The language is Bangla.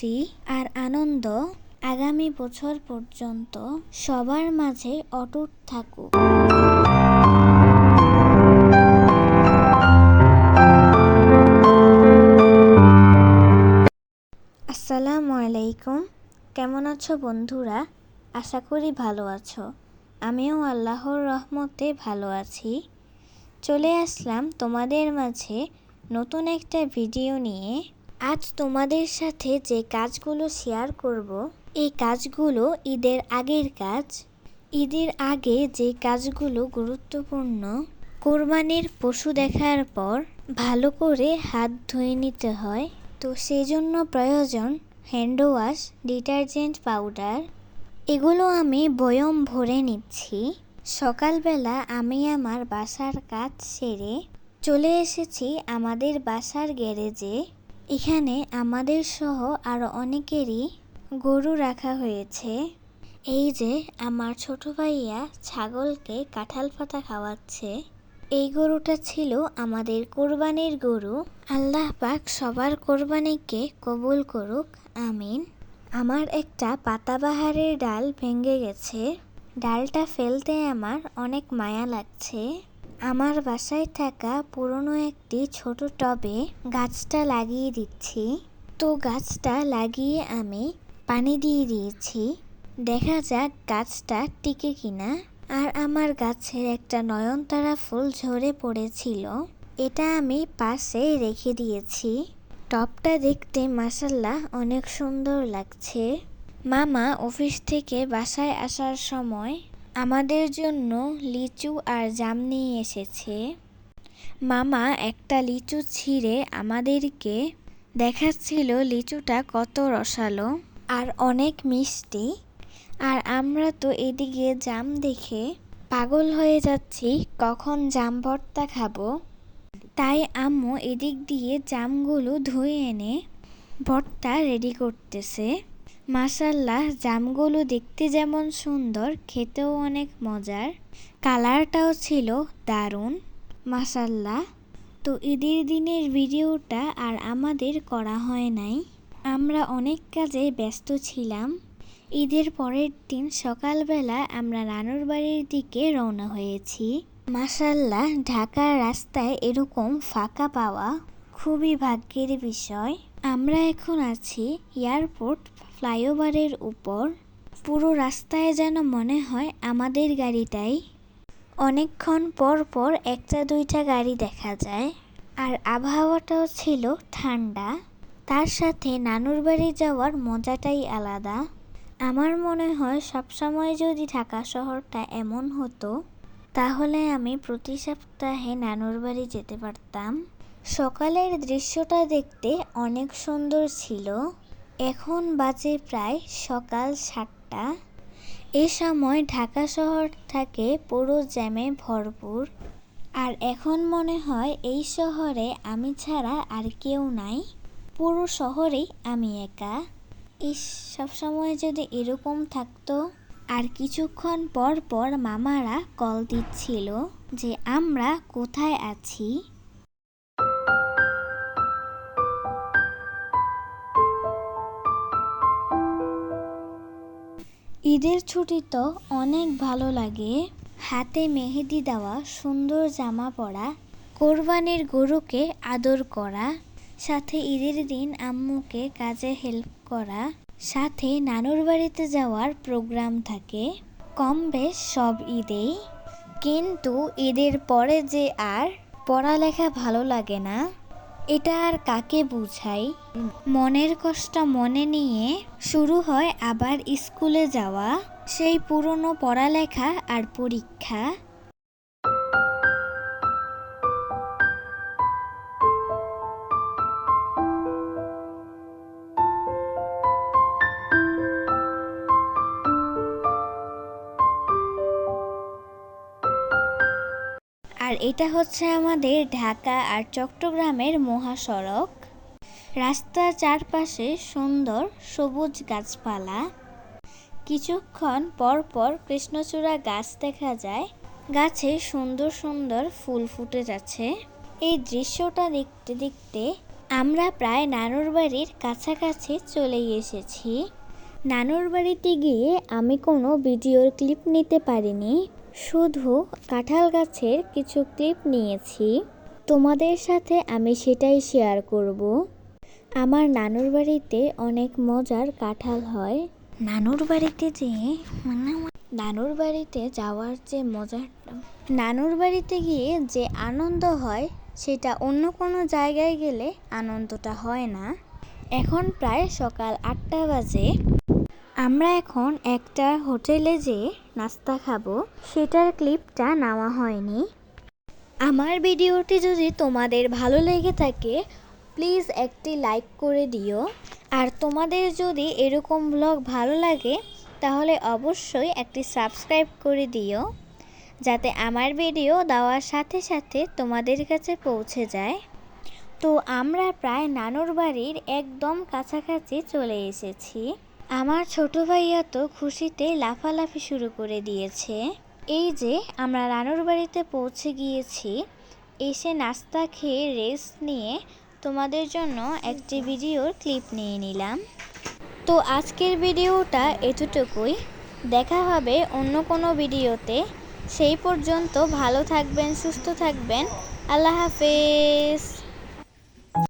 খুশি আর আনন্দ আগামী বছর পর্যন্ত সবার মাঝে অটুট থাকুক। আসসালামু আলাইকুম। কেমন আছো বন্ধুরা? আশা করি ভালো আছো। আমিও আল্লাহর রহমতে ভালো আছি। চলে আসলাম তোমাদের মাঝে নতুন একটা ভিডিও নিয়ে। আজ তোমাদের সাথে যে কাজগুলো শেয়ার করব, এই কাজগুলো ঈদের আগের কাজ। ঈদের আগে যে কাজগুলো গুরুত্বপূর্ণ, কোরবানির পশু দেখার পর ভালো করে হাত ধুয়ে নিতে হয়। তো সেই জন্য প্রয়োজন হ্যান্ড ওয়াশ ডিটারজেন্ট পাউডার এগুলো আমি বয়ম ভরে নিচ্ছি। সকালবেলা আমি আমার বাসার কাজ সেরে চলে এসেছি আমাদের বাসার গ্যারেজে। এখানে আমাদের সহ আরও অনেকেরই গরু রাখা হয়েছে। এই যে আমার ছোট ভাইয়া ছাগলকে কাঁঠাল পাতা খাওয়াচ্ছে। এই গরুটা ছিল আমাদের কোরবানির গরু। আল্লাহ পাক সবার কোরবানিকে কবুল করুক, আমিন। আমার একটা পাতাবাহারের ডাল ভেঙে গেছে। ডালটা ফেলতে আমার অনেক মায়া লাগছে। আমার বাসায় থাকা পুরনো একটি ছোট টবে গাছটা লাগিয়ে দিচ্ছি। তো গাছটা লাগিয়ে আমি পানি দিয়ে দিয়েছি। দেখা যাক গাছটা টিকে কিনা। আর আমার গাছের একটা নয়নতারা ফুল ঝরে পড়েছিল। এটা আমি পাশে রেখে দিয়েছি। টপটা দেখতে মাসাল্লাহ অনেক সুন্দর লাগছে। মামা অফিস থেকে বাসায় আসার সময় আমাদের জন্য লিচু আর জাম নিয়ে এসেছে। মামা একটা লিচু ছিঁড়ে আমাদেরকে দেখাচ্ছিল লিচুটা কত রসালো আর অনেক মিষ্টি। আর আমরা তো এদিকে জাম দেখে পাগল হয়ে যাচ্ছি, কখন জাম ভর্তা খাব? তাই আম্মু এদিক দিয়ে জামগুলো ধুয়ে এনে ভর্তা রেডি করতেছে। মাসাল্লাহ জামগুলো দেখতে যেমন সুন্দর, খেতেও অনেক মজার। কালারটাও ছিল দারুণ মাসাল্লাহ তো ঈদের দিনের ভিডিওটা আর আমাদের করা হয় নাই। আমরা অনেক কাজে ব্যস্ত ছিলাম। ঈদের পরের দিন সকালবেলা আমরা নানুর বাড়ির দিকে রওনা হয়েছি। মাসাল্লাহ ঢাকার রাস্তায় এরকম ফাঁকা পাওয়া খুবই ভাগ্যের বিষয়। আমরা এখন আছি এয়ারপোর্ট ফ্লাইওভারের উপর। পুরো রাস্তায় যেন মনে হয় আমাদের গাড়িটাই। অনেকক্ষণ পর পর একটা দুইটা গাড়ি দেখা যায়। আর আবহাওয়াটাও ছিল ঠান্ডা। তার সাথে নানুর বাড়ি যাওয়ার মজাটাই আলাদা। আমার মনে হয় সবসময় যদি ঢাকা শহরটা এমন হতো, তাহলে আমি প্রতি সপ্তাহে নানুর বাড়ি যেতে পারতাম। সকালের দৃশ্যটা দেখতে অনেক সুন্দর ছিল। এখন বাজে প্রায় সকাল সাতটা। এ সময় ঢাকা শহর থাকে পুরো জ্যামে ভরপুর। আর এখন মনে হয় এই শহরে আমি ছাড়া আর কেউ নাই। পুরো শহরেই আমি একা। ইস, সবসময় যদি এরকম থাকতো। আর কিছুক্ষণ পর পর মামারা কল দিচ্ছিল যে আমরা কোথায় আছি? ঈদের ছুটি তো অনেক ভালো লাগে। হাতে মেহেদি দেওয়া, সুন্দর জামা পরা, কোরবানির গরুকে আদর করা, সাথে ঈদের দিন আম্মুকে কাজে হেল্প করা, সাথে নানুর বাড়িতে যাওয়ার প্রোগ্রাম থাকে। কম বেশ সব ঈদেই। কিন্তু ঈদের পরে যে আর পড়ালেখা ভালো লাগে না। এটা আর কাকে বুঝাই? মনের কষ্ট মনে নিয়ে শুরু হয় আবার স্কুলে যাওয়া। সেই পুরনো পড়ালেখা আর পরীক্ষা। এটা হচ্ছে আমাদের ঢাকা আর চট্টগ্রামের মহাসড়ক। রাস্তার চারপাশে সুন্দর সবুজ গাছপালা। কিছুক্ষণ পর পর কৃষ্ণচূড়া গাছ দেখা যায়। গাছে সুন্দর সুন্দর ফুল ফুটে যাচ্ছে। এই দৃশ্যটা দেখতে দেখতে আমরা প্রায় নানুর বাড়ির কাছাকাছি চলে এসেছি। নানুর বাড়িতে গিয়ে আমি কোনো ভিডিওর ক্লিপ নিতে পারিনি। শুধু কাঁঠাল গাছের কিছু ক্লিপ নিয়েছি। তোমাদের সাথে আমি সেটাই শেয়ার করব। আমার নানুর বাড়িতে অনেক মজার কাঁঠাল হয়। নানুর বাড়িতে যে মানে নানুর বাড়িতে যাওয়ার যে মজাটা নানুর বাড়িতে গিয়ে যে আনন্দ হয় সেটা অন্য কোনো জায়গায় গেলে আনন্দটা হয় না। এখন প্রায় সকাল আটটা বাজে। আমরা এখন একটা হোটেলে যে নাস্তা খাব, সেটার ক্লিপটা নেওয়া হয়নি। আমার ভিডিওটি যদি তোমাদের ভালো লেগে থাকে, প্লিজ একটি লাইক করে দিও। আর তোমাদের যদি এরকম ব্লগ ভালো লাগে, তাহলে অবশ্যই একটি সাবস্ক্রাইব করে দিও, যাতে আমার ভিডিও দেওয়ার সাথে সাথে তোমাদের কাছে পৌঁছে যায়। তো আমরা প্রায় নানুর বাড়ির একদম কাছাকাছি চলে এসেছি। আমার ছোট ভাইয়া তো খুশিতে লাফালাফি শুরু করে দিয়েছে। এই যে, আমরা রানুর বাড়িতে পৌঁছে গিয়েছি। এসে নাস্তা খেয়ে রেস্ট নিয়ে তোমাদের জন্য একটি ভিডিওর ক্লিপ নিয়ে নিলাম। তো আজকের ভিডিওটা এতটুকুই। দেখা হবে অন্য কোনো ভিডিওতে সেই পর্যন্ত ভালো থাকবেন, সুস্থ থাকবেন। আল্লাহ হাফেজ।